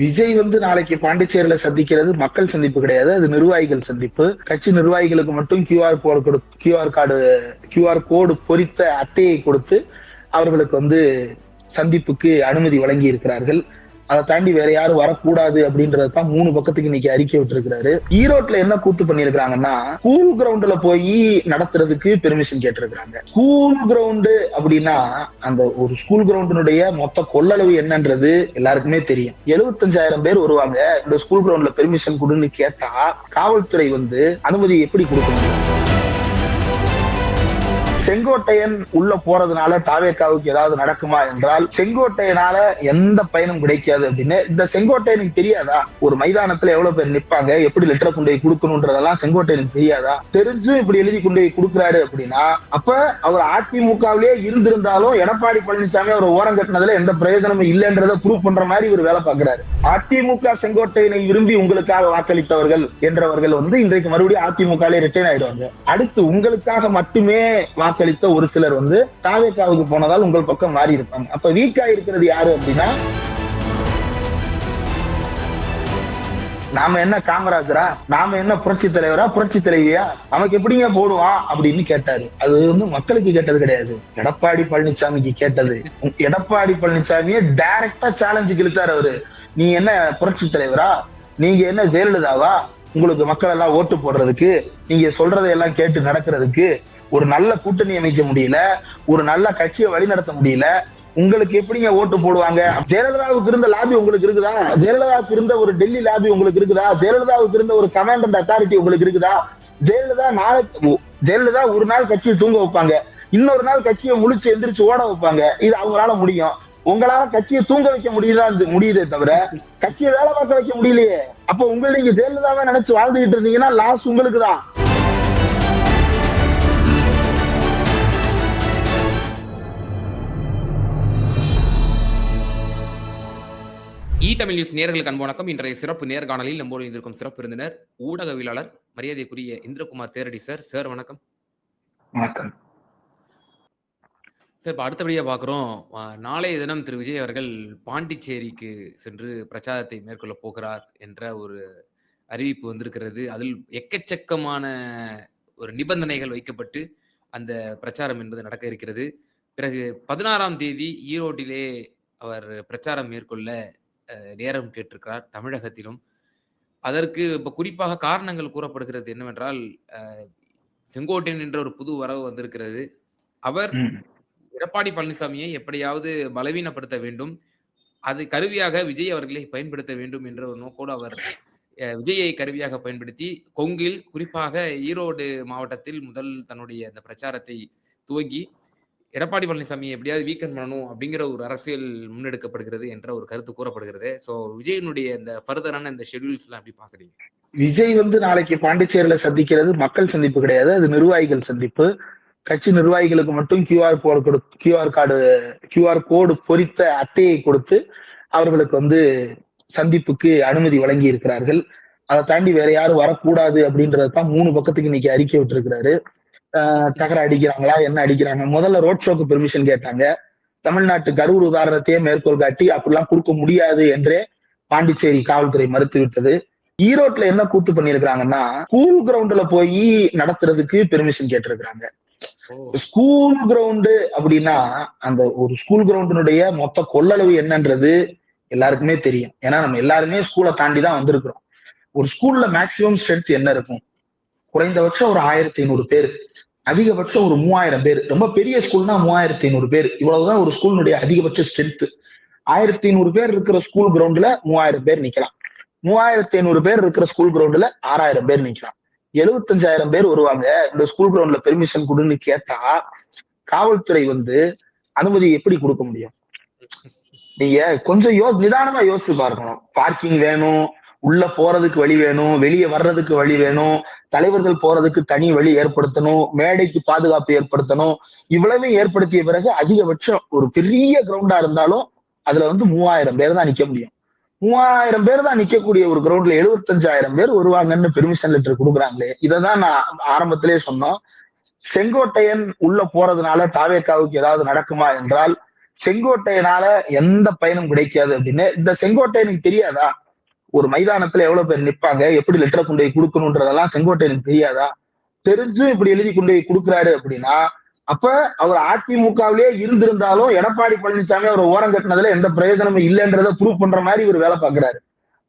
விஜய் வந்து நாளைக்கு பாண்டிச்சேரியில சந்திக்கிறது மக்கள் சந்திப்பு கிடையாது. அது நிர்வாகிகள் சந்திப்பு. கட்சி நிர்வாகிகளுக்கு மட்டும் கியூஆர் கோடு கொடு கியூஆர் கார்டு கியூஆர் கோடு பொறித்த அட்டையை கொடுத்து அவர்களுக்கு வந்து சந்திப்புக்கு அனுமதி வழங்கி இருக்கிறார்கள் அதை தாண்டி வேற யாரும் வரக்கூடாது அப்படின்றதான் மூணு பக்கத்துக்கு இன்னைக்கு அறிக்கை விட்டுருக்காரு ஈரோட்ல என்ன கூத்து பண்ணிருக்காங்கன்னா ஸ்கூல் கிரவுண்ட்ல போய் நடத்துறதுக்கு பெர்மிஷன் கேட்டிருக்காங்க ஸ்கூல் கிரவுண்டு அப்படின்னா அந்த ஒரு ஸ்கூல் கிரவுண்டினுடைய மொத்த கொள்ளளவு என்னன்றது எல்லாருக்குமே தெரியும். எழுபத்தஞ்சாயிரம் பேர் வருவாங்க. இந்த ஸ்கூல் கிரவுண்ட்ல பெர்மிஷன் கொடுன்னு கேட்டா காவல்துறை வந்து அனுமதி எப்படி கொடுக்க முடியும்? செங்கோட்டையன் உள்ள போறதுனால தாவேக்காவுக்கு ஏதாவது நடக்குமா என்றால் செங்கோட்டையனால எந்த பயனும் கிடைக்காது அப்படின்னு. இந்த செங்கோட்டையனுக்கு தெரியாதா? ஒரு மைதானத்துல எவ்வளவு பேர் நிப்பாங்க எப்படி லெட்டரை கொண்டு போய் கொடுக்கணுன்றதெல்லாம் செங்கோட்டையனுக்கு தெரியாதா? தெரிஞ்சும் இப்படி எழுதி கொண்டு போய் கொடுக்குறாரு அப்படின்னா அப்ப அவர் அதிமுகவிலேயே இருந்திருந்தாலும் எடப்பாடி பழனிசாமி அவர் ஓரம் கட்டினதுல எந்த பிரயோஜனமும் இல்லைன்றத ப்ரூவ் பண்ற மாதிரி இவர் வேலை பார்க்கிறாரு. அதிமுக செங்கோட்டையனை விரும்பி உங்களுக்காக வாக்களித்தவர்கள் என்றவர்கள் வந்து இன்றைக்கு மறுபடியும் அதிமுக ரிட்டர்ன் ஆயிடுவாங்க. அடுத்து உங்களுக்காக மட்டுமே வாக்களித்த ஒரு சிலர் வந்து தாவேக்காவுக்கு போனதால் உங்கள் பக்கம் மாறி இருப்பாங்க. அப்ப வீக்கா இருக்கிறது யாரு அப்படின்னா நாம என்ன காமராஜரா? நாம என்ன புரட்சி தலைவரா? புரட்சி தலைவியா? நமக்கு எப்படிங்க போடுவான்? அப்படின்னு கேட்டாரு. அது வந்து மக்களுக்கு கேட்டது கிடையாது. எடப்பாடி பழனிசாமிக்கு கேட்டது. எடப்பாடி பழனிசாமியே டைரக்டா சேலஞ்சு இழுத்தாரு அவரு. நீ என்ன புரட்சி தலைவரா? நீங்க என்ன ஜெயலலிதாவா? உங்களுக்கு மக்கள் எல்லாம் ஓட்டு போடுறதுக்கு நீங்க சொல்றதையெல்லாம் கேட்டு நடக்கிறதுக்கு ஒரு நல்ல கூட்டணி அமைக்க முடியல ஒரு நல்ல கட்சியை வழிநடத்த முடியல உங்களுக்கு எப்படிங்க ஓட்டு போடுவாங்க? ஜெயலலிதாவுக்கு இருந்த லாபி உங்களுக்கு இருக்குதா? ஜெயலலிதாவுக்கு இருந்த ஒரு டெல்லி லாபி உங்களுக்கு இருக்குதா? ஜெயலலிதாவுக்கு இருந்த ஒரு கமாண்ட் அண்ட் அத்தாரிட்டி உங்களுக்கு இருக்குதா? ஜெயலலிதா நாளைக்கு ஜெயலலிதா ஒரு நாள் கட்சியை தூங்க வைப்பாங்க. இன்னொரு நாள் கட்சியை முழிச்சு எந்திரிச்சு ஓட வைப்பாங்க. இது அவங்களால முடியும். உங்களால கட்சியை தூங்க வைக்க முடியுதா முடியுதே தவிர கட்சியை வேலை பார்க்க வைக்க முடியலையே. அப்ப உங்களை நீங்க ஜெயலலிதாவை நினைச்சு வாழ்ந்துகிட்டு இருந்தீங்கன்னா லாஸ் உங்களுக்கு தான் இ தமிழ் நியூஸ் நேர்களுக்கு அன்பு வணக்கம். இன்றைய சிறப்பு நேர்காணலில் நம்மோடு இருந்திருக்கும் சிறப்பு விருந்தினர் ஊடகவியலாளர் மரியாதைக்குரிய இந்திரகுமார் தேரடி சார். சார் வணக்கம். வணக்கம். சார் இப்போ அடுத்தபடியாக பார்க்குறோம் நாளைய தினம் திரு. விஜய் அவர்கள் பாண்டிச்சேரிக்கு சென்று பிரச்சாரத்தை மேற்கொள்ள போகிறார் என்ற ஒரு அறிவிப்பு வந்திருக்கிறது. அதில் எக்கச்சக்கமான ஒரு நிபந்தனைகள் வைக்கப்பட்டு அந்த பிரச்சாரம் என்பது நடக்க இருக்கிறது. பிறகு பதினாறாம் தேதி ஈரோட்டிலே அவர் பிரச்சாரம் மேற்கொள்ள நேரம் கேட்டிருக்கிறார் தமிழகத்திலும். அதற்கு இப்போ குறிப்பாக காரணங்கள் கூறப்படுகிறது என்னவென்றால் செங்கோட்டையன் என்ற ஒரு புது வரவு வந்திருக்கிறது. அவர் எடப்பாடி பழனிசாமியை எப்படியாவது பலவீனப்படுத்த வேண்டும். அது கருவியாக விஜய் அவர்களை பயன்படுத்த வேண்டும் என்ற ஒரு நோக்கோடு அவர் விஜயை கருவியாக பயன்படுத்தி கொங்கில் குறிப்பாக ஈரோடு மாவட்டத்தில் முதல் தன்னுடைய அந்த பிரச்சாரத்தை துவங்கி எடப்பாடி பழனிசாமி எப்படியாவது வீக்கன் பண்ணணும் அப்படிங்கிற ஒரு அரசியல் முன்னெடுக்கப்படுகிறது என்ற ஒரு கருத்து கூறப்படுகிறது. ஸோ விஜயனுடைய இந்த ஃபர்தரான இந்த ஷெடியூல்ஸ் எல்லாம் எப்படி பாக்குறீங்க விஜய் வந்து நாளைக்கு பாண்டிச்சேரியில சந்திக்கிறது மக்கள் சந்திப்பு கிடையாது. அது நிர்வாகிகள் சந்திப்பு. கட்சி நிர்வாகிகளுக்கு மட்டும் கியூஆர் கோடு கொடு கியூஆர் கார்டு கியூஆர் கோடு பொறித்த அட்டையை கொடுத்து அவர்களுக்கு வந்து சந்திப்புக்கு அனுமதி வழங்கி இருக்கிறார்கள் அதை தாண்டி வேற யாரும் வரக்கூடாது அப்படின்றது தான் மூணு பக்கத்துக்கு இன்னைக்கு அறிக்கை விட்டுருக்கிறாரு. தகர அடிக்கிறாங்களா? என்ன அடிக்கிறாங்க? முதல்ல ரோட் ஷோக்கு பெர்மிஷன் கேட்டாங்க. தமிழ்நாட்டு கரூர் உதாரணத்தையே மேற்கோள் காட்டி அப்படிலாம் கொடுக்க முடியாது என்றே பாண்டிச்சேரி காவல்துறை மறுத்து விட்டது ஈரோட்ல என்ன கூத்து பண்ணிருக்காங்கன்னா ஸ்கூல் கிரவுண்ட்ல போய் நடத்துறதுக்கு பெர்மிஷன் கேட்டிருக்கிறாங்க. ஸ்கூல் கிரவுண்டு அப்படின்னா அந்த ஒரு ஸ்கூல் கிரவுண்டினுடைய மொத்த கொள்ளளவு என்னன்றது எல்லாருக்குமே தெரியும். ஏன்னா நம்ம எல்லாருமே ஸ்கூலை தாண்டி தான் வந்திருக்கிறோம். ஒரு ஸ்கூல்ல மேக்சிமம் ஸ்ட்ரென்த் என்ன இருக்கும்? குறைந்தபட்சம் ஒரு ஆயிரத்தி ஐநூறு பேர். அதிகபட்சம் ஒரு மூவாயிரம் பேர். ரொம்ப பெரிய ஸ்கூல்னா மூவாயிரத்தி ஐநூறு பேர். இவ்வளவுதான் ஒரு ஸ்கூலினுடைய அதிகபட்ச ஸ்ட்ரென்த் ஆயிரத்தி ஐநூறு பேர் இருக்கிற ஸ்கூல் கிரவுண்ட்ல மூவாயிரம் பேர் நிக்கலாம். மூவாயிரத்தி ஐநூறு பேர் இருக்கிற ஸ்கூல் கிரவுண்ட்ல ஆறாயிரம் பேர் நிக்கலாம். எழுபத்தஞ்சாயிரம் பேர் வருவாங்க. இந்த ஸ்கூல் கிரவுண்ட்ல பெர்மிஷன் கொடுன்னு கேட்டா காவல்துறை வந்து அனுமதி எப்படி கொடுக்க முடியும்? நீங்க கொஞ்சம் யோ நிதானமா யோசிச்சு பார்க்கணும். பார்க்கிங் வேணும். உள்ள போறதுக்கு வழி வேணும் வெளியே வர்றதுக்கு வழி வேணும் தலைவர்கள் போறதுக்கு தனி வழி ஏற்படுத்தணும் மேடைக்கு பாதுகாப்பு ஏற்படுத்தணும். இவ்வளவு ஏற்படுத்திய பிறகு அதிகபட்சம் ஒரு பெரிய கிரவுண்டா இருந்தாலும் அதுல வந்து மூவாயிரம் பேர் தான் நிக்க முடியும். மூவாயிரம் பேர் தான் நிக்கக்கூடிய ஒரு கிரவுண்ட்ல எழுபத்தஞ்சாயிரம் பேர் வருவாங்கன்னு பெர்மிஷன் லெட்டர் கொடுக்குறாங்களே. இதைதான் நான் ஆரம்பத்திலே சொன்னோம். செங்கோட்டையன் உள்ள போறதுனால தாவேக்காவுக்கு ஏதாவது நடக்குமா என்றால் செங்கோட்டையனால எந்த பயனும் கிடைக்காது அப்படின்னு. இந்த செங்கோட்டையனுக்கு தெரியாதா? ஒரு மைதானத்துல எவ்வளவு பேர் நிப்பாங்க? எப்படி லெட்டரை கொண்டு போய் கொடுக்கணுன்றதெல்லாம் செங்கோட்டையனுக்கு தெரியாதா? தெரிஞ்சும் இப்படி எழுதி கொண்டு போய் கொடுக்குறாரு அப்படின்னா அப்ப அவர் அதிமுகவிலேயே இருந்திருந்தாலும் எடப்பாடி பழனிசாமி அவர் ஓரம் கட்டினதுல எந்த பிரயோஜனமும் இல்லைன்றத ப்ரூவ் பண்ற மாதிரி இவர் வேலை பாக்குறாரு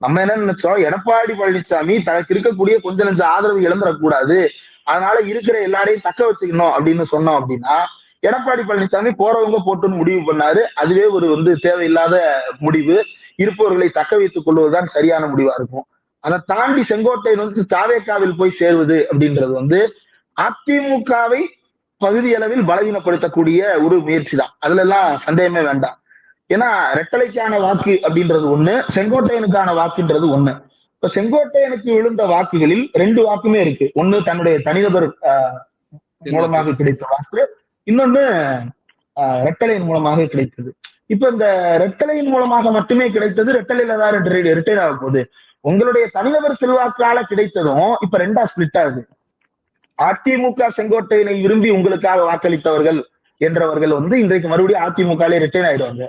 நம்ம என்ன நினைச்சோம் எடப்பாடி பழனிசாமி தனக்கு இருக்கக்கூடிய கொஞ்ச நஞ்ச ஆதரவு இழந்துடக்கூடாது அதனால இருக்கிற எல்லாரையும் தக்க வச்சுக்கணும் அப்படின்னு சொன்னோம் அப்படின்னா எடப்பாடி பழனிசாமி போறவங்க போட்டுன்னு முடிவு பண்ணாரு. அதுவே ஒரு வந்து தேவையில்லாத முடிவு. இருப்பவர்களை தக்க வைத்துக் கொள்வதுதான் சரியான முடிவா இருக்கும். அதை தாண்டி செங்கோட்டையன் வந்து தாவேக்காவில் போய் சேர்வது அப்படின்றது வந்து அதிமுகவை பகுதி அளவில் பலவீனப்படுத்தக்கூடிய ஒரு முயற்சி தான் அதுல எல்லாம் சந்தேகமே வேண்டாம். ஏன்னா ரெட்டலைக்கான வாக்கு அப்படின்றது ஒண்ணு செங்கோட்டையனுக்கான வாக்குன்றது ஒண்ணு. இப்ப செங்கோட்டையனுக்கு விழுந்த வாக்குகளில் ரெண்டு வாக்குமே இருக்கு. ஒண்ணு தன்னுடைய தனிநபர் மூலமாக கிடைத்த வாக்கு இன்னொன்னு ரெட்டலையின் மூலமாக கிடைத்தது. இப்ப இந்த ரெட்டலையின் மூலமாக மட்டுமே கிடைத்தது ரெட்டலையில தான் ரிட்டையர் ஆக போகுது. உங்களுடைய தனிநபர் செல்வாக்கால கிடைத்ததும் இப்ப ரெண்டா ஸ்பிளிட் ஆகுது. அதிமுக செங்கோட்டையனை விரும்பி உங்களுக்காக வாக்களித்தவர்கள் என்றவர்கள் வந்து இன்றைக்கு மறுபடியும் அதிமுகலே ரிட்டைன் ஆயிடுவாங்க.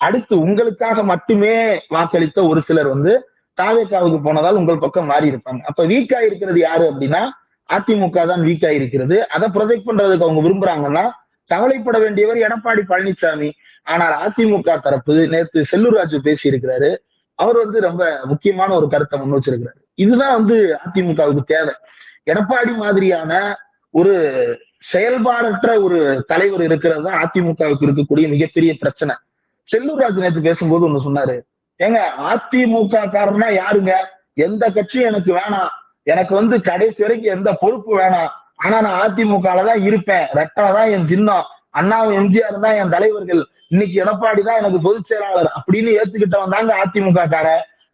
அடுத்து உங்களுக்காக மட்டுமே வாக்களித்த ஒரு சிலர் வந்து தாவேக்காவுக்கு போனதால் உங்கள் பக்கம் மாறி இருப்பாங்க. அப்ப வீக்கா இருக்கிறது யாரு அப்படின்னா அதிமுக தான் வீக்கா இருக்கிறது அதை ப்ரொஜெக்ட் பண்றதுக்கு அவங்க விரும்புறாங்கன்னா கவலைப்பட வேண்டியவர் எடப்பாடி பழனிசாமி. ஆனால் அதிமுக தரப்பு நேத்து செல்லூர் ராஜு பேசி இருக்கிறாரு அவர் வந்து ரொம்ப முக்கியமான ஒரு கருத்தை முன் வச்சிருக்கிறாரு. இதுதான் வந்து அதிமுகவுக்கு தேவை. எடப்பாடி மாதிரியான ஒரு செயல்பாடற்ற ஒரு தலைவர் இருக்கிறது தான் அதிமுகவுக்கு இருக்கக்கூடிய மிகப்பெரிய பிரச்சனை. செல்லூர் ராஜு பேசும்போது ஒண்ணு சொன்னாரு. ஏங்க அதிமுக காரன்னா யாருங்க? எந்த கட்சியும் எனக்கு வேணாம். எனக்கு வந்து கடைசி வரைக்கும் எந்த பொறுப்பு வேணாம். ஆனா நான் அதிமுகல தான் இருப்பேன். ரெட்டலை தான் என் சின்னம். அண்ணாவும் எம்ஜிஆர் தான் என் தலைவர்கள். இன்னைக்கு எடப்பாடி தான் எனக்கு பொதுச் செயலாளர் அப்படின்னு ஏத்துக்கிட்டவன் தாங்க அதிமுக கார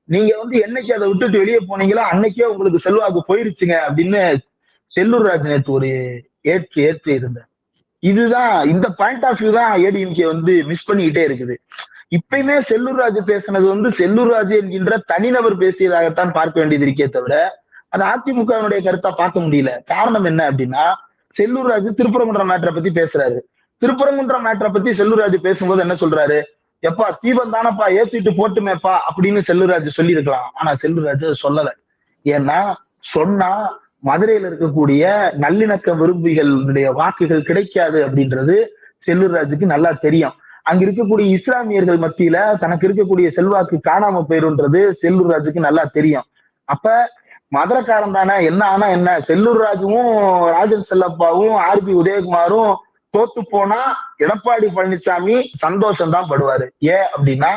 நீங்க வந்து என்னைக்கு அதை விட்டுட்டு வெளியே போனீங்களோ அன்னைக்கே உங்களுக்கு செல்வாக்கு போயிருச்சுங்க அப்படின்னு செல்லூர் ராஜ் நேத்து ஒரு ஏற்று ஏற்று இருந்தார். இதுதான் இந்த பாயிண்ட் ஆஃப் வியூ தான் ஏடிஎம்கே வந்து மிஸ் பண்ணிக்கிட்டே இருக்குது. இப்பயுமே செல்லூர் ராஜு பேசினது வந்து செல்லூர் ராஜு என்கின்ற தனிநபர் பேசியதாகத்தான் பார்க்க வேண்டியது இருக்கே தவிர அது அதிமுகவினுடைய கருத்தா பார்க்க முடியல. காரணம் என்ன அப்படின்னா செல்லூர் ராஜு திருப்பரங்குன்ற மேட்டரை பத்தி பேசுறாரு. திருப்பரங்குன்ற மேட்டரை பத்தி செல்லூர் ராஜு பேசும்போது என்ன சொல்றாரு? எப்பா தீபம் தானப்பா ஏத்திட்டு போட்டுமேப்பா அப்படின்னு செல்லூராஜ் சொல்லி இருக்கலாம் ஆனா செல்லூராஜ் சொல்லல. ஏன்னா சொன்னா மதுரையில இருக்கக்கூடிய நல்லிணக்க விரும்பிகளுடைய வாக்குகள் கிடைக்காது அப்படின்றது செல்லூர்ராஜுக்கு நல்லா தெரியும். அங்க இருக்கக்கூடிய இஸ்லாமியர்கள் மத்தியில தனக்கு இருக்கக்கூடிய செல்வாக்கு காணாம போயிருன்றது செல்லூர்ராஜுக்கு நல்லா தெரியும். அப்ப மதுரக்காரன் தானே என்ன ஆனா என்ன? செல்லூர் ராஜுவும் ராஜன் செல்லப்பாவும் ஆர் பி உதயகுமாரும் தோத்து போனா எடப்பாடி பழனிசாமி சந்தோஷம் தான் படுவாரு. ஏன் அப்படின்னா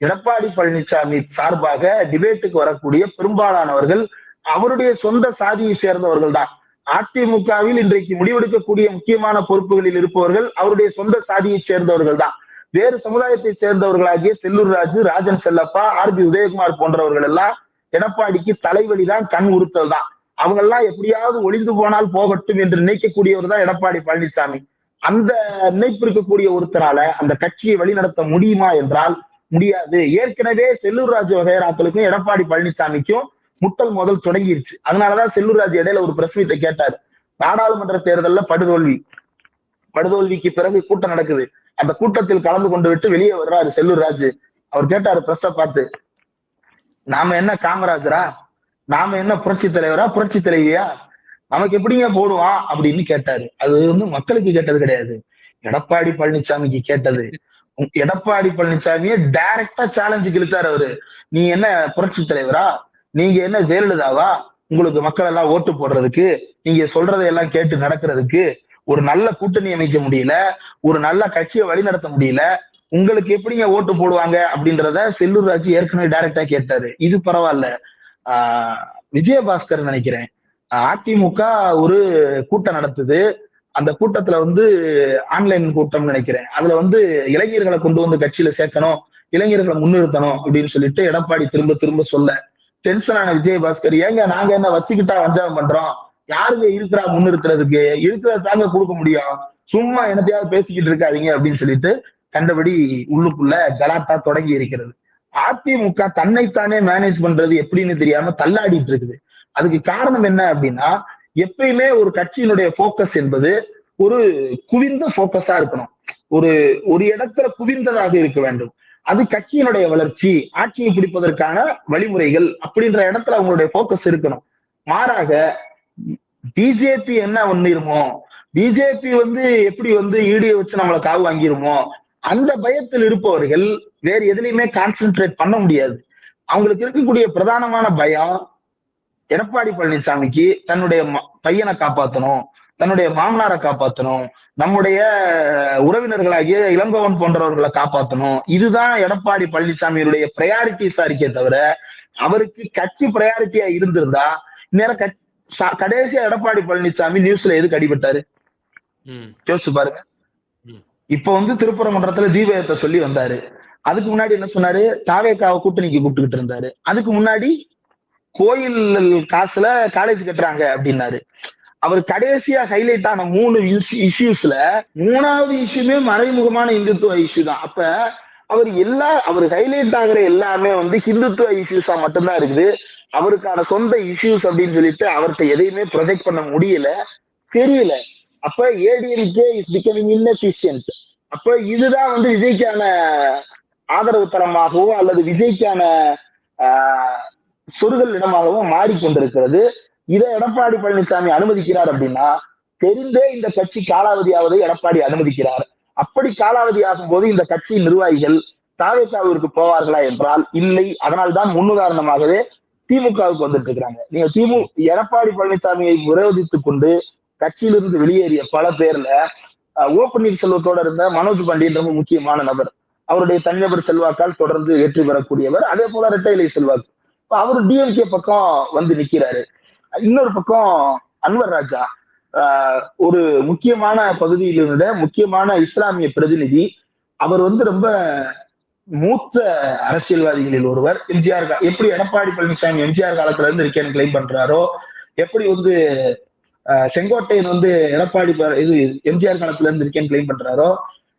எடப்பாடி பழனிசாமி சார்பாக டிபேட்டுக்கு வரக்கூடிய பெரும்பாலானவர்கள் அவருடைய சொந்த சாதியை சேர்ந்தவர்கள் தான். அதிமுகவில் இன்றைக்கு முடிவெடுக்கக்கூடிய முக்கியமான பொறுப்புகளில் இருப்பவர்கள் அவருடைய சொந்த சாதியை சேர்ந்தவர்கள் தான். வேறு சமுதாயத்தை சேர்ந்தவர்களாகிய செல்லூர் ராஜு ராஜன் செல்லப்பா ஆர் பி உதயகுமார் போன்றவர்கள் எல்லாம் எடப்பாடிக்கு தலைவலிதான் கண் உறுத்தல் தான் அவங்க எல்லாம் எப்படியாவது ஒளிந்து போனால் போகட்டும் என்று நினைக்கக்கூடியவர் தான் எடப்பாடி பழனிசாமி. அந்த நினைப்பு இருக்கக்கூடிய ஒருத்தரால அந்த கட்சியை வழிநடத்த முடியுமா என்றால் முடியாது. ஏற்கனவே செல்லூர் ராஜு வகைராக்களுக்கும் எடப்பாடி பழனிசாமிக்கும் முட்டல் முதல் தொடங்கிருச்சு. அதனாலதான் செல்லூர் ராஜு இடையில ஒரு பிரஸ் மீட்டை கேட்டாரு. நாடாளுமன்ற தேர்தல்ல படுதோல்வி. படுதோல்விக்கு பிறகு கூட்டம் நடக்குது. அந்த கூட்டத்தில் கலந்து கொண்டு விட்டு வெளியே வர்றாரு செல்லூர் ராஜு. அவர் கேட்டாரு பிரஸ்ஸை பார்த்து நாம என்ன காமராஜரா? நாம என்ன புரட்சி தலைவரா? புரட்சி தலைவியா? நமக்கு எப்படிங்க போடுவான்? அப்படின்னு கேட்டாரு. அது வந்து மக்களுக்கு கேட்டது கிடையாது. எடப்பாடி பழனிசாமிக்கு கேட்டது. எடப்பாடி பழனிசாமியே டைரக்டா சேலஞ்சு இழுத்தாரு அவரு. நீ என்ன புரட்சி தலைவரா? நீங்க என்ன ஜெயலலிதாவா? உங்களுக்கு மக்கள் எல்லாம் ஓட்டு போடுறதுக்கு நீங்க சொல்றதையெல்லாம் கேட்டு நடக்கிறதுக்கு ஒரு நல்ல கூட்டணி அமைக்க முடியல ஒரு நல்ல கட்சியை வழிநடத்த முடியல உங்களுக்கு எப்படிங்க ஓட்டு போடுவாங்க அப்படின்றத செல்லூர் ராஜு ஏற்கனவே டைரக்டா கேட்டாரு. இது பரவாயில்ல. ஆஹ் விஜயபாஸ்கர் நினைக்கிறேன். அதிமுக ஒரு கூட்டம் நடத்துது. அந்த கூட்டத்துல வந்து ஆன்லைன் கூட்டம் நினைக்கிறேன். அதுல வந்து இளைஞர்களை கொண்டு வந்து கட்சியில சேர்க்கணும் இளைஞர்களை முன்னிறுத்தணும் அப்படின்னு சொல்லிட்டு எடப்பாடி திரும்ப திரும்ப சொல்ல. டென்ஷனான விஜயபாஸ்கர் ஏங்க நாங்க என்ன வச்சுக்கிட்டா வஞ்சாகம் பண்றோம்? யாருங்க இருக்கிறா முன்னிறுத்துறதுக்கு? இருக்கிறத தாங்க கொடுக்க முடியும். சும்மா என்னத்தையாவது பேசிக்கிட்டு இருக்காதீங்க அப்படின்னு சொல்லிட்டு கண்டபடி உள்ளுக்குள்ள கலாட்டா தொடங்கி இருக்கிறது. அதிமுக தன்னைத்தானே மேனேஜ் பண்றது எப்படின்னு தெரியாம தள்ளாடிட்டு இருக்குது. அதுக்கு காரணம் என்ன அப்படின்னா எப்பயுமே ஒரு கட்சியினுடைய போக்கஸ் என்பது ஒரு குவிந்த போக்கஸா இருக்கணும். ஒரு ஒரு இடத்துல குவிந்ததாக இருக்க வேண்டும். அது கட்சியினுடைய வளர்ச்சி ஆட்சியை பிடிப்பதற்கான வழிமுறைகள் அப்படின்ற இடத்துல அவங்களுடைய போக்கஸ் இருக்கணும். மாறாக பிஜேபி என்ன ஒண்ணிருமோ பிஜேபி வந்து எப்படி வந்து ஈடியை வச்சு நம்மளை காவு வாங்கிருமோ அந்த பயத்தில் இருப்பவர்கள் வேற எதுலையுமே கான்சென்ட்ரேட் பண்ண முடியாது அவங்களுக்கு இருக்கக்கூடிய பிரதானமான பயம் எடப்பாடி பழனிசாமிக்கு தன்னுடைய பையனை காப்பாத்தணும் தன்னுடைய மாமனாரை காப்பாத்தணும் நம்முடைய உறவினர்களாகிய இளங்கோவன் போன்றவர்களை காப்பாத்தணும் இதுதான் எடப்பாடி பழனிசாமியுடைய ப்ரையாரிட்டிஸா இருக்கே தவிர அவருக்கு கட்சி ப்ரையாரிட்டியா இருந்திருந்தா இந்நேரம் கடைசியா எடப்பாடி பழனிசாமி நியூஸ்ல எதுக்கு அடிபட்டாரு ம். யோசிச்சு பாருங்க. இப்ப வந்து திருப்பரங்குன்றத்துல தீபயத்தை சொல்லி வந்தாரு. அதுக்கு முன்னாடி என்ன சொன்னாரு? தாவேக்காவை கூட்டணிக்கு கூப்பிட்டுக்கிட்டு இருந்தாரு. அதுக்கு முன்னாடி கோயில் காசுல காலேஜ் கட்டுறாங்க அப்படின்னாரு. அவர் கடைசியா ஹைலைட் ஆன மூணு இஷ்யூஸ்ல மூணாவது இஷ்யூமே மறைமுகமான இந்துத்துவ இஷ்யூ தான். அப்ப அவர் எல்லா அவர் ஹைலைட் ஆகுற எல்லாமே வந்து ஹிந்துத்துவ இஷ்யூஸா மட்டும்தான் இருக்குது. அவருக்கான சொந்த இஷ்யூஸ் அப்படின்னு சொல்லிட்டு அவர்கிட்ட எதையுமே ப்ரொஜெக்ட் பண்ண முடியல தெரியல. அப்ப ஏடிஎம்கே இஸ் பிகமிங் இன்எஃபிஷியன்ட் அப்ப இதுதான் வந்து விஜய்க்கான ஆதரவு தரமாகவோ அல்லது விஜய்க்கான ஆஹ், சொருகல் இடமாகவோ மாறிக்கொண்டிருக்கிறது. இதை எடப்பாடி பழனிசாமி அனுமதிக்கிறார் அப்படின்னா தெரிந்தே இந்த கட்சி காலாவதியாவதை எடப்பாடி அனுமதிக்கிறார். அப்படி காலாவதி ஆகும் போது இந்த கட்சியின் நிர்வாகிகள் தாவேக்காவிற்கு போவார்களா என்றால் இல்லை. அதனால்தான் முன்னுதாரணமாகவே திமுகவுக்கு வந்துட்டு இருக்கிறாங்க நீங்க திமு எடப்பாடி பழனிசாமியை விரோதித்துக் கொண்டு கட்சியிலிருந்து வெளியேறிய பல பேர்ல ஓ பன்னீர்செல்வத்தோட இருந்த மனோஜ் பாண்டியன் ரொம்ப முக்கியமான நபர். அவருடைய தனிநபர் செல்வாக்கால் தொடர்ந்து வெற்றி பெறக்கூடியவர். அதே போல இரட்டை செல்வாக்கு. இப்ப அவர் டிஎம்கே பக்கம் வந்து நிக்கிறாரு. இன்னொரு பக்கம் அன்வர் ராஜா. ஆஹ், ஒரு முக்கியமான பகுதியில் இருந்த முக்கியமான இஸ்லாமிய பிரதிநிதி. அவர் வந்து ரொம்ப மூத்த அரசியல்வாதிகளில் ஒருவர். எம்ஜிஆர் எப்படி எடப்பாடி பழனிசாமி எம்ஜிஆர் காலத்துல இருந்து இருக்கேன்னு கிளைம் பண்றாரோ எப்படி வந்து செங்கோட்டையன் வந்து எடப்பாடி இது எம்ஜிஆர் காலத்துல இருந்து இருக்கேன்னு கிளைம் பண்றாரோ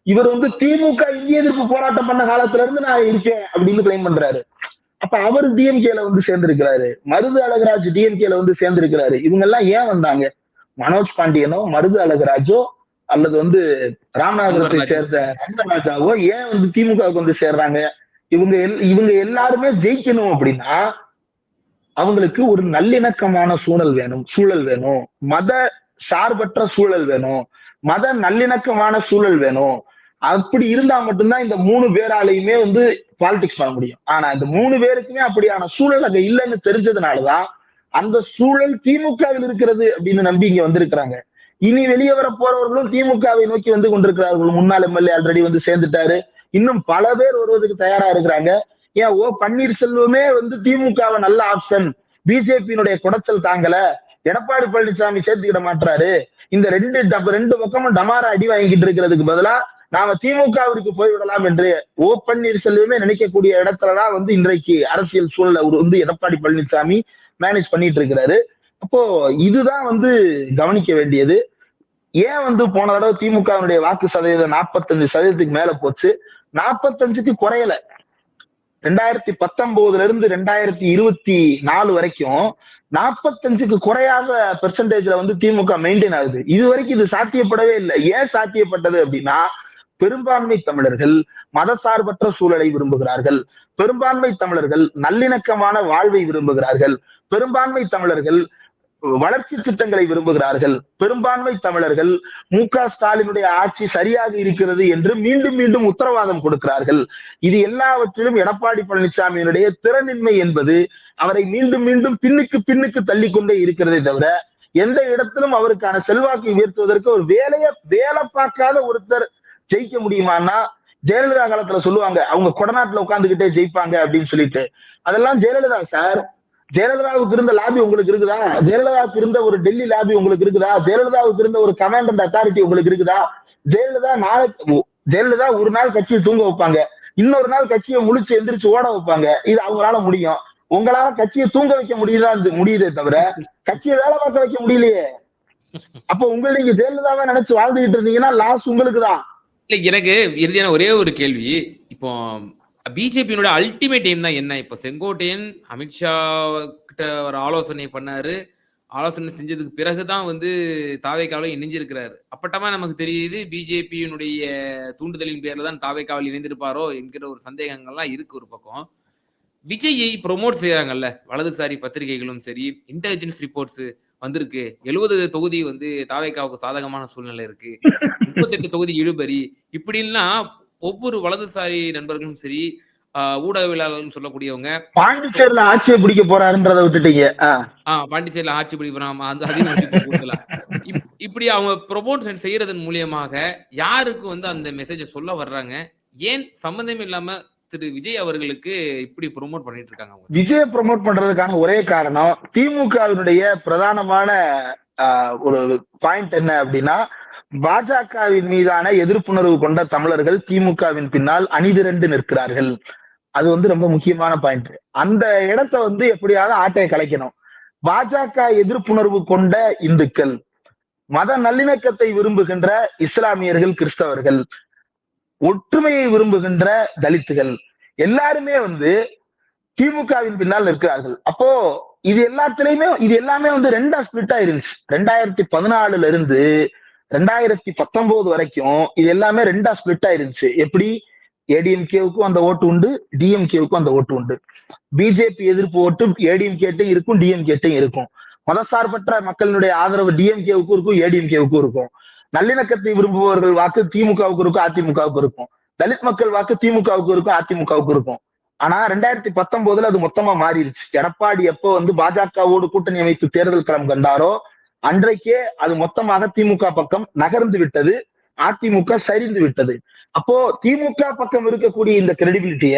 இவர் வந்து திமுக இந்திய எதிர்ப்பு போராட்டம் பண்ண காலத்துல இருந்து நான் இருக்கேன் அப்படின்னு கிளைம் பண்றாரு. அப்ப அவர் டிஎம்கேல வந்து சேர்ந்திருக்கிறாரு. மருது அழகராஜ் டிஎம்கேல வந்து சேர்ந்திருக்கிறாரு. இவங்க எல்லாம் ஏன் வந்தாங்க? மனோஜ் பாண்டியனோ மருது அழகராஜோ அல்லது வந்து ராமநாதபுரத்தை. சேர்ந்த ரங்கராஜாவோ ஏன் வந்து திமுகவுக்கு வந்து சேர்றாங்க? இவங்க இவங்க எல்லாருமே ஜெயிக்கணும் அப்படின்னா அவங்களுக்கு ஒரு நல்லிணக்கமான சூழல் வேணும் சூழல் வேணும். மத சார்பற்ற சூழல் வேணும். மத நல்லிணக்கமான சூழல் வேணும். அப்படி இருந்தா மட்டும்தான் இந்த மூணு பேராலையுமே வந்து பாலிடிக்ஸ் பண்ண முடியும். ஆனா இந்த மூணு பேருக்குமே அப்படியான சூழல் அங்க இல்லைன்னு தெரிஞ்சதுனாலதான் அந்த சூழல் திமுகவில் இருக்கிறது அப்படின்னு நம்பி இங்க வந்திருக்கிறாங்க. இனி வெளியே வர போறவர்களும் திமுகவை நோக்கி வந்து கொண்டிருக்கிறார்கள். முன்னாள் எம்எல்ஏ ஆல்ரெடி வந்து சேர்ந்துட்டாரு. இன்னும் பல பேர் வருவதற்கு தயாரா இருக்கிறாங்க. ஏன் ஓ பன்னீர்செல்வமே வந்து திமுகவை நல்ல ஆப்ஷன் பிஜேபியினுடைய குடச்சல் தாங்கல. எடப்பாடி பழனிசாமி சேர்த்துக்கிட மாட்டாரு இந்த ரெண்டு டப்- ரெண்டு பக்கமும் டமார அடி வாங்கிட்டு இருக்கிறதுக்கு பதிலா நாம திமுகவிற்கு போய்விடலாம் என்று ஓ பன்னீர்செல்வமே நினைக்கக்கூடிய இடத்துலதான் வந்து இன்றைக்கு அரசியல் சூழலை அவர் வந்து எடப்பாடி பழனிசாமி மேனேஜ் பண்ணிட்டு இருக்கிறாரு. அப்போ இதுதான் வந்து கவனிக்க வேண்டியது. ஏன் வந்து போன தடவை திமுகவினுடைய வாக்கு சதவீதம் நாற்பத்தஞ்சு சதவீதத்துக்கு மேல போச்சு? நாற்பத்தஞ்சுக்கு குறையல. ரெண்டாயிரத்தி பத்தொன்பதுல இருந்து ரெண்டாயிரத்தி இருபத்தி நாலு வரைக்கும் நாற்பத்தஞ்சுக்கு குறையாத பெர்சன்டேஜ்ல வந்து திமுக மெயின்டைன் ஆகுது. இது வரைக்கும் இது சாத்தியப்படவே இல்லை. ஏன் சாத்தியப்பட்டது அப்படின்னா பெரும்பான்மை தமிழர்கள் மதசார்பற்ற சூழலை விரும்புகிறார்கள். பெரும்பான்மை தமிழர்கள் நல்லிணக்கமான வாழ்வை விரும்புகிறார்கள். பெரும்பான்மை தமிழர்கள் வளர்ச்சி திட்டங்களை விரும்புகிறார்கள். பெரும்பான்மை தமிழர்கள் மு க ஸ்டாலினுடைய ஆட்சி சரியாக இருக்கிறது என்று மீண்டும் மீண்டும் உத்தரவாதம் கொடுக்கிறார்கள். இது எல்லாவற்றிலும் எடப்பாடி பழனிசாமியினுடைய திறனின்மை என்பது அவரை மீண்டும் மீண்டும் பின்னுக்கு பின்னுக்கு தள்ளிக்கொண்டே இருக்கிறதே தவிர எந்த இடத்திலும் அவருக்கான செல்வாக்கை உயர்த்துவதற்கு ஒரு வேலைய வேலை பார்க்காத ஒருத்தர் ஜெயிக்க முடியுமான்னா ஜெயலலிதா காலத்துல சொல்லுவாங்க அவங்க கொடநாட்டுல உட்கார்ந்துகிட்டே ஜெயிப்பாங்க அப்படின்னு சொல்லிட்டு. அதெல்லாம் ஜெயலலிதா சார் ஜெயலலிதாவுக்கு இருந்த லாபி உங்களுக்கு இருக்குதா? ஜெயலலிதாவுக்கு இருந்த ஒரு டெல்லி லாபி உங்களுக்கு இருக்குதா? ஜெயலலிதாவுக்கு இருந்த ஒரு கமாண்ட் அண்ட் அத்தாரிட்டி உங்களுக்கு இருக்குதா? ஜெயலலிதா நாளைக்கு ஜெயலலிதா ஒரு நாள் கட்சியை தூங்க வைப்பாங்க. இன்னொரு நாள் கட்சியை முழிச்சு எந்திரிச்சு ஓட வைப்பாங்க. இது அவங்களால முடியும். உங்களால கட்சியை தூங்க வைக்க முடியுதா? முடியுதே தவிர கட்சியை வேலை பார்க்க வைக்க முடியலையே. அப்ப உங்களை நீங்க ஜெயலலிதாவை நினைச்சு வாழ்ந்துகிட்டு இருந்தீங்கன்னா லாஸ் உங்களுக்கு தான் இல்ல எனக்கு இறுதியான ஒரே ஒரு கேள்வி. இப்போ பிஜேபியினோட அல்டிமேட் எய்ம் தான் என்ன? இப்போ செங்கோட்டையன் அமித்ஷா கிட்ட ஒரு ஆலோசனை பண்ணாரு. ஆலோசனை செஞ்சதுக்கு பிறகுதான் வந்து தாவேக்காவில் இணைஞ்சிருக்கிறாரு. அப்பட்டமா நமக்கு தெரியுது பிஜேபியினுடைய தூண்டுதலின் பேர்ல தான் தாவேக்காவில் இணைந்திருப்பாரோ என்கிற ஒரு சந்தேகங்கள்லாம் இருக்கு ஒரு பக்கம். விஜயை ப்ரொமோட் செய்யறாங்கல்ல வலதுசாரி பத்திரிகைகளும் சரி இன்டெலிஜென்ஸ் ரிப்போர்ட்ஸ் வந்திருக்கு. எழுபது தொகுதி வந்து தாவேக்காவுக்கு சாதகமான சூழ்நிலை இருக்கு. முப்பத்தெட்டு தொகுதி இழுபறி. இப்படின்னா ஒவ்வொரு வலதுசாரி நண்பர்களும் சரி ஊடகவியலாளர்கள் சொல்லக்கூடியவங்க. பாண்டிச்சேரியில ஆட்சியை பிடிக்க போறாருன்றதை விட்டுட்டீங்க. ஆஹ் பாண்டிச்சேரியில ஆட்சி அந்த அதிகம் வச்சுக்கோ கூடுதலா. இப்- இப்படி அவங்க ப்ரொமோஷன் செய்யறதன் மூலியமாக யாருக்கு வந்து அந்த மெசேஜை சொல்ல வர்றாங்க? ஏன் சம்பந்தம் இல்லாம திரு. விஜய் அவர்களுக்கு இப்படி ப்ரோமோட் பண்ணிட்டு இருக்காங்க விஜய ப்ரமோட் பண்றதுக்கான ஒரே காரணம் திமுகவினுடைய பிரதானமான ஒரு பாயிண்ட் என்ன அப்படின்னா பாஜகவின் மீதான எதிர்ப்புணர்வு கொண்ட தமிழர்கள் திமுகவின் பின்னால் அணிதிரண்டு நிற்கிறார்கள். அது வந்து ரொம்ப முக்கியமான பாயிண்ட் அந்த இடத்த வந்து எப்படியாவது ஆட்டையை கலைக்கணும். பாஜக எதிர்ப்புணர்வு கொண்ட இந்துக்கள் மத நல்லிணக்கத்தை விரும்புகின்ற இஸ்லாமியர்கள் கிறிஸ்தவர்கள் ஒற்றுமையை விரும்புகின்ற தலித்துகள் எல்லாருமே வந்து திமுகவின் பின்னால் நிற்கிறார்கள். அப்போ இது எல்லாத்துலயுமே இது எல்லாமே வந்து ரெண்டா ஸ்பிளிட் ஆயிருந்துச்சு. ரெண்டாயிரத்தி பதினாலுல இருந்து ரெண்டாயிரத்தி பத்தொன்பது வரைக்கும் இது எல்லாமே ரெண்டா ஸ்பிளிட் ஆயிருந்துச்சு. எப்படி? ஏடிஎம்கேவுக்கும் அந்த ஓட்டு உண்டு டிஎம்கேவுக்கும் அந்த ஓட்டு உண்டு. பிஜேபி எதிர்ப்பு ஓட்டு ஏடிஎம்கேட்டும் இருக்கும் டிஎம்கேட்டும் இருக்கும். மதசார்பற்ற மக்களினுடைய ஆதரவு டிஎம்கேவுக்கும் இருக்கும் ஏடிஎம்கேவுக்கும் இருக்கும். நல்லிணக்கத்தை விரும்புபவர்கள் வாக்கு திமுகவுக்கு இருக்கும் அதிமுகவுக்கு இருக்கும். தலித் மக்கள் வாக்கு திமுகவுக்கு இருக்கும் அதிமுகவுக்கு இருக்கும். ஆனா ரெண்டாயிரத்தி பத்தொன்பதுல அது மொத்தமா மாறிடுச்சு எடப்பாடி எப்போ வந்து பாஜகவோடு கூட்டணி அமைத்து தேர்தல் களம் கண்டாரோ அன்றைக்கே அது மொத்தமாக திமுக பக்கம் நகர்ந்து விட்டது அதிமுக சரிந்து விட்டது. அப்போ திமுக பக்கம் இருக்கக்கூடிய இந்த கிரெடிபிலிட்டிய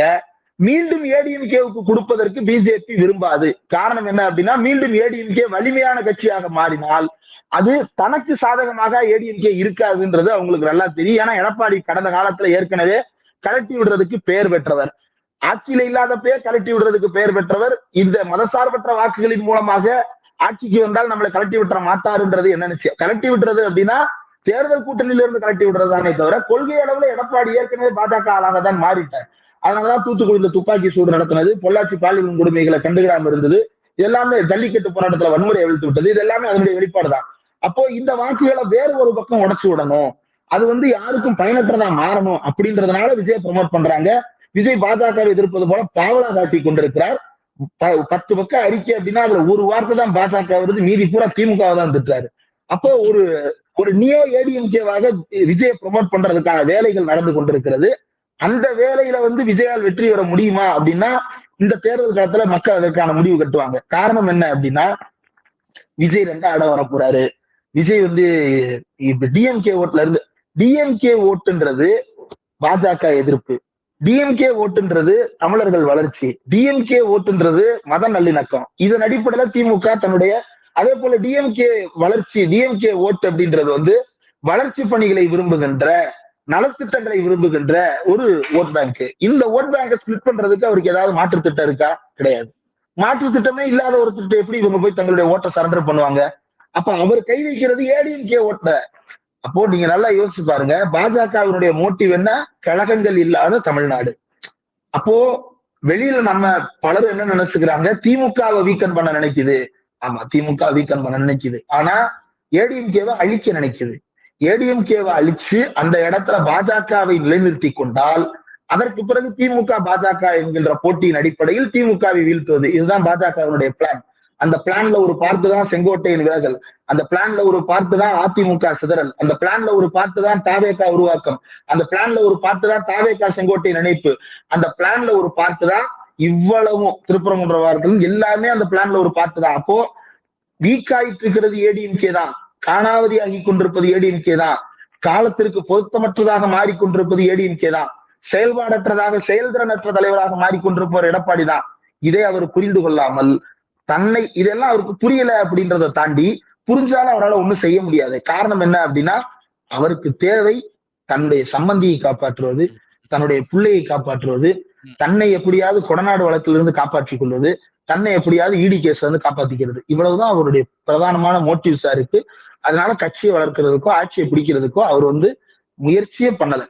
மீண்டும் ஏடிஎம்கேவுக்கு கொடுப்பதற்கு பிஜேபி விரும்பாது. காரணம் என்ன அப்படின்னா மீண்டும் ஏடிஎம்கே வலிமையான கட்சியாக மாறினால் அது தனக்கு சாதகமாக ஏடிஎம்கே இருக்காதுன்றது அவங்களுக்கு நல்லா தெரியும். ஏன்னா எடப்பாடி கடந்த காலத்துல ஏற்கனவே கலட்டி விடுறதுக்கு பெயர் பெற்றவர். ஆட்சியில இல்லாதப்பே கலட்டி விடுறதுக்கு பெயர் பெற்றவர். இந்த மதசார்பற்ற வாக்குகளின் மூலமாக ஆட்சிக்கு வந்தால் நம்மளை கலட்டி விட்டுற மாட்டாருன்றது என்ன நிச்சயம். கலட்டி விடுறது அப்படின்னா தேர்தல் கூட்டணியில இருந்து கலட்டி விடுறதானே தவிர கொள்கை அளவுல எடப்பாடி ஏற்கனவே பாஜக ஆளாக தான் மாறிட்டார். அதனாலதான் தூத்துக்குடியில துப்பாக்கி சூடு நடத்தினது பொள்ளாச்சி பாலியல் கொடுமைகளை கண்டுகிடாம இருந்தது. எல்லாமே ஜல்லிக்கட்டு போராட்டத்துல வன்முறை அழித்து விட்டது. இது எல்லாமே அதனுடைய வெளிப்பாடு தான் அப்போ இந்த வாக்குகளை வேறு ஒரு பக்கம் உடச்சு விடணும். அது வந்து யாருக்கும் பயனற்றதா மாறணும் அப்படின்றதுனால விஜய் ப்ரமோட் பண்றாங்க. விஜய் பாஜகவை எதிர்ப்பது போல பாவலா காட்டி கொண்டிருக்கிறார். பத்து பக்கம் அறிக்கை அப்படின்னா அதுல ஒரு வார்த்தை தான் பாஜக வருது. மீதி பூரா திமுக தான் திட்டுறாரு. அப்போ ஒரு ஒரு நியோ ஏடிஎம்கேவாக விஜயை ப்ரொமோட் பண்றதுக்கான வேலைகள் நடந்து கொண்டிருக்கிறது. அந்த வேலையில வந்து விஜயால் வெற்றி பெற முடியுமா அப்படின்னா இந்த தேர்தல் காலத்துல மக்கள் அதற்கான முடிவு கட்டுவாங்க. காரணம் என்ன அப்படின்னா விஜய் ரெண்டா இடம் வர போறாரு. விஜய் வந்து இப்ப டிஎம்கே ஓட்டுல இருந்து டிஎம்கே ஓட்டுன்றது பாஜக எதிர்ப்பு. டிஎம்கே ஓட்டுன்றது தமிழர்கள் வளர்ச்சி. டிஎம்கே ஓட்டுன்றது மத நல்லிணக்கம். இதன் அடிப்படையில திமுக தன்னுடைய அதே போல டிஎம்கே வளர்ச்சி டிஎம்கே ஓட்டு அப்படின்றது வந்து வளர்ச்சி பணிகளை விரும்புகின்ற நலத்திட்டங்களை விரும்புகின்ற ஒரு ஓட் பேங்க் இந்த ஓட் பேங்கை ஸ்பிளிட் பண்றதுக்கு அவருக்கு ஏதாவது மாற்று திட்டம் இருக்கா? கிடையாது. மாற்று திட்டமே இல்லாத ஒரு திட்டம் எப்படி இவங்க போய் தங்களுடைய ஓட்டை சரண்டர் பண்ணுவாங்க? அப்ப அவர் கை வைக்கிறது ஏடிஎம்கே ஓட்ட அப்போ நீங்க நல்லா யோசிச்சு பாருங்க. பாஜகவினுடைய மோட்டிவ் என்ன? கழகங்கள் இல்லாத தமிழ்நாடு. அப்போ வெளியில நம்ம பலரும் என்ன நினைச்சுக்கிறாங்க? திமுகவை வீக்கன் பண்ண நினைக்குது. ஆமா திமுக வீக்கன் பண்ண நினைக்குது. ஆனா ஏடிஎம்கேவை அழிக்க நினைக்குது. ஏடிஎம்கேவை அழிச்சு அந்த இடத்துல பாஜகவை நிலைநிறுத்தி கொண்டால் அதற்கு பிறகு திமுக பாஜக என்கின்ற போட்டியின் அடிப்படையில் திமுகவை வீழ்த்துவது. இதுதான் பாஜகவினுடைய பிளான் அந்த பிளான்ல ஒரு பார்த்து தான் செங்கோட்டையின் விலகல். அந்த பிளான்ல ஒரு பார்த்து தான் அதிமுக சிதறல். அந்த பிளான்ல ஒரு பார்த்து தான் தாவேகா உருவாக்கம். அந்த பிளான்ல ஒரு பார்த்து தான் தாவேகா செங்கோட்டை நினைப்பு அந்த பிளான்ல ஒரு பார்த்து தான் இவ்வளவும் திருப்பரங்குன்ற வாரத்தில் எல்லாமே அந்த பிளான்ல ஒரு பார்த்து தான். அப்போ வீக் ஆயிட்டு இருக்கிறது ஏடிஎம்கே தான். காணாவதி ஆகி கொண்டிருப்பது ஏடிஎம்கே தான். காலத்திற்கு பொருத்தமற்றதாக மாறிக்கொண்டிருப்பது ஏடிஎம்கே தான். செயல்பாடற்றதாக செயல்திறனற்ற தலைவராக மாறிக்கொண்டிருப்பவர் எடப்பாடி தான். இதை அவர் புரிந்து கொள்ளாமல் தன்னை இதெல்லாம் அவருக்கு புரியல அப்படின்றத தாண்டி புரிஞ்சாலும் அவரால் ஒண்ணும் செய்ய முடியாது. காரணம் என்ன அப்படின்னா அவருக்கு தேவை தன்னுடைய சம்பந்தியை காப்பாற்றுவது தன்னுடைய பிள்ளையை காப்பாற்றுவது தன்னை எப்படியாவது கொடநாடு வழக்கிலிருந்து காப்பாற்றிக் கொள்வது தன்னை எப்படியாவது இடி கேஸ் வந்து காப்பாத்திக்கிறது. இவ்வளவுதான் அவருடைய பிரதானமான மோட்டிவ்ஸா இருக்கு. அதனால கட்சியை வளர்க்கிறதுக்கோ ஆட்சியை பிடிக்கிறதுக்கோ அவர் வந்து முயற்சியே பண்ணலை.